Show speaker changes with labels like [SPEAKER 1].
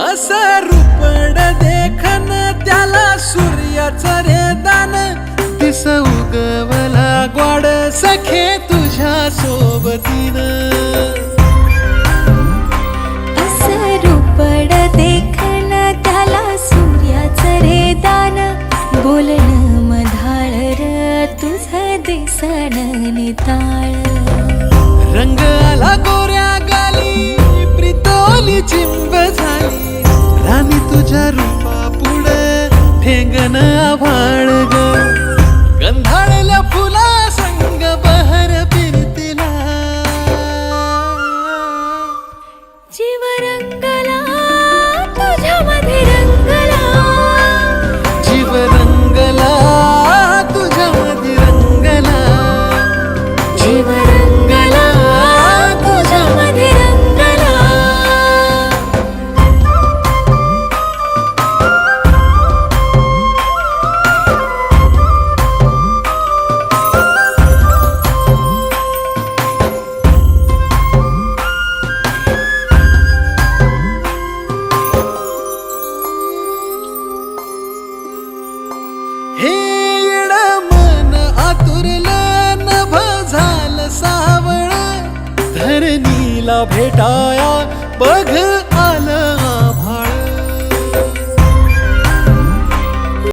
[SPEAKER 1] असं रुपड देखन त्याला सूर्याचं रे दान दिस उगवला ग्वाड सखे तुझ्या सोबतीनं.
[SPEAKER 2] असं रूपड देखन त्याला सूर्याचं रे दान बोलणं मधाळ र तुझं दिसण निताळ.
[SPEAKER 1] रंग आला गोऱ्या तुझ्या रूपा पुढे ठेंगण आभाळ धरणीला भेटाया. बघ आ